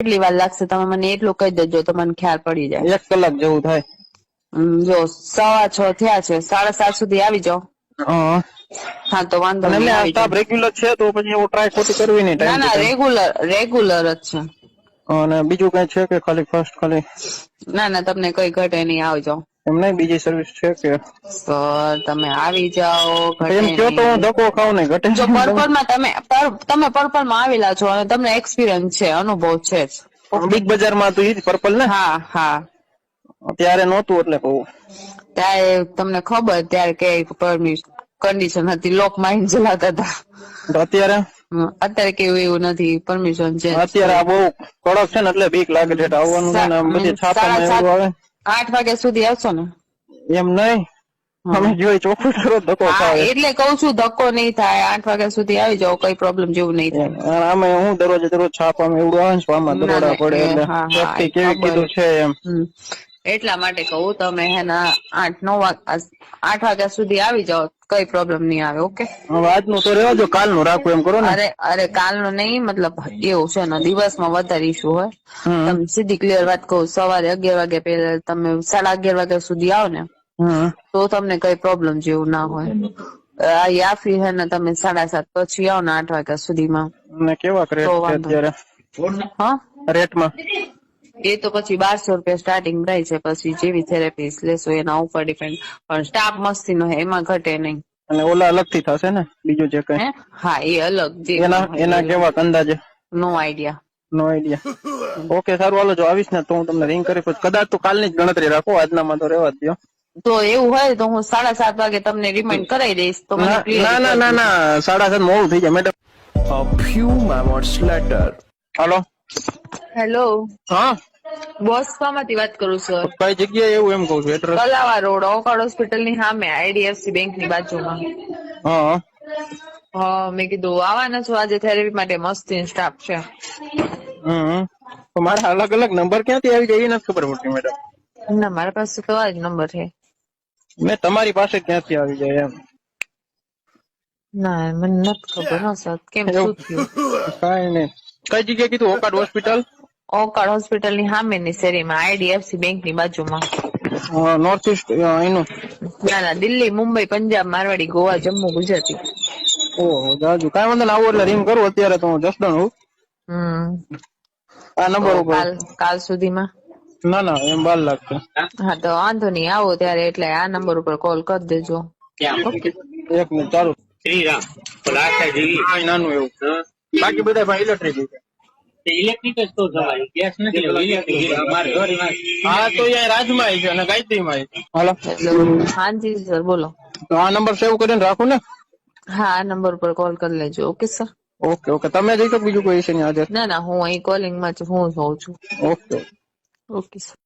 કેટલી વાર લાગશે તમે મને એટલું કહી દેજો તો મને ખ્યાલ પડી જાય. એક કલાક જેવું થાય. જો સવા છ થયા છે સાડા સાત સુધી આવી જાઓ. હા. તો વાંધો નહીં આવી જાઓ. રેગ્યુલર છે તો પછી એવું ટ્રાય ખોટી કરવી નહીં ના ના રેગ્યુલર રેગ્યુલર જ છે. અને બીજું કઈ છે કે ખાલી ફર્સ્ટ ખાલી? ના ના તમને કઈ ઘટે નહીં આવી જાઓ એમ નહીં બીજી સર્વિસ છે કે? તો તમે આવી જાઓ એમ કયો તો. હું ધક્કો ખાવ ને ઘટે જો પર્પલમાં તમે તમે પર્પલમાં આવેલા છો અને તમને એક્સપિરિયન્સ છે અનુભવ છે બિગ બિગ બજારમાં તો ઈ જ પર્પલ ને? હા હા. ત્યારે નહોતું એટલે કહું. ત્યારે તમને ખબર ત્યારે કે પરમિશન કન્ડિશન હતી લોક માઇન્ડ ચલાવતા હતા. અત્યારે? અત્યારે કેવું એવું નથી પરમિશન છે અત્યારે આ બહુ કડક છે ને એટલે બીક લાગે છે આવવાનું ને બધી એવું આવે. આઠ વાગ્યા સુધી આવશો ને? એમ નહીં અમે જોઈ ચોખ્ખું કરો ધક્કો થાય એટલે કઉ છું ધક્કો નહીં થાય. આઠ વાગ્યા સુધી આવી જાવ કઈ પ્રોબ્લેમ જેવું નહીં થાય. અમે આમે હું દરરોજ દરરોજ છાપામાં એવડું આવે ને દરોડા પડે એટલે કેવી કીધું છે. એમ. એટલા માટે કહું તમે હેના આઠ નવ આઠ વાગ્યા સુધી આવી જાઓ કઈ પ્રોબ્લેમ નહીં આવે ઓકે વાત આજનું તો રહેવા દો કાલનું રાખવું એમ કરો ને. અરે અરે નું નહીં મતલબ એવું છે ને દિવસમાં વધારે ઇશુ હોય. તમે સીધી ક્લિયર વાત કહું સવારે અગિયાર વાગે પહેલા તમે સાડા અગિયાર વાગ્યા સુધી આવો ને તો તમને કઈ પ્રોબ્લેમ જેવું ના હોય. આ યાફી હે ને તમે સાડા સાત પછી આવો ને આઠ વાગ્યા સુધીમાં. માં કેવા રેટ અત્યારે? હા? રેટમાં એ તો પછી બારસો રૂપિયા સ્ટાર્ટિંગ પ્રાઇસ છે પછી જેવી થેરેપી લેશો એના ઉપર ડિપેન્ડ પણ સ્ટાફ મસ્તી નો એમાં ઘટે નહીં. અને ઓલા અલગથી થશે ને બીજું જે કઈ? હે? હા એ અલગ. જે એના એના કેવા અંદાજે? No idea no idea okay સારું હાલો જો આવીશ ને તો હું તમને રિંગ કરી પછી. કદાચ તો કાલની જ ગણતરી રાખો આજનામાં તો રહેવા દો તો એવું હોય તો હું સાડા સાત વાગે તમને રિમાઇન્ડ કરાવી દઈશ તો ના ના ના ના સાડા સાત મોડું થઈ જાય madam A few moments later. હાલો. હેલો હા. બોસમાંથી વાત કરું સર કઈ જગ્યાએ એવું એમ કહું છું એડ્રેસ કલાવા રોડ ઓકાડ હોસ્પિટલની સામે આઈડીએફસી બેંકની બાજુમાં. હા. હા મેં કીધું આવવાના છો આજે થેરેપી માટે મસ્તી સ્ટાફ છે. હમ. તો મારા અલગ અલગ નંબર ક્યાંથી આવી જાય એ નથી ખબર પડતી મેડમ ના મારા પાસે તો આ જ નંબર છે. મેં તમારી પાસે ક્યાંથી આવી જાય એમ. ના મને નથી ખબર હા સર કેમ શું થયું? કાંઈ નહીં. કઈ જગ્યાએ કીધું ઓકાડ હોસ્પિટલ ઓકાડ હોસ્પિટલની સામેની શેરીમાં આઈડીએફસી બેંકની બાજુમાં નોર્થ ઈસ્ટ એનું? ના ના દિલ્હી મુંબઈ પંજાબ મારવાડી ગોવા જમ્મુ ગુજરાતી. ઓહો જાજુ. કાંઈ વાંધો ના આવું એટલે રિંગ કરું. અત્યારે તો હું જસદણ હું આ નંબર ઉપર. કાલ કાલ સુધીમાં? ના ના એમ બાર લાગશે. હા તો વાંધો નહીં આવો ત્યારે એટલે આ નંબર ઉપર કોલ કરી દેજો. એક મિનિટ ચાલુ. શ્રીરામ. લાસ્ટ જેવી નાનું એવું. બાકી બધા ભાઈ ઇલેક્ટ્રિક ઇલેક્ટ્રિક જ તો થવાય ગેસ નથી ઇલેક્ટ્રિક મારે ઘરમાં હા તો અહીંયા રાજમાં છે અને ગાયત્રીમાં હાલો. હાજી સર બોલો. તો આ નંબર સેવ કરીને રાખું ને? હા આ નંબર પર કોલ કરી લેજો. ઓકે સર ઓકે ઓકે તમે જઈ તો બીજું કોઈ છે ને હાજર. ના ના હું અહીં કોલિંગમાં છું હું હોઉં છું. Okay okay sir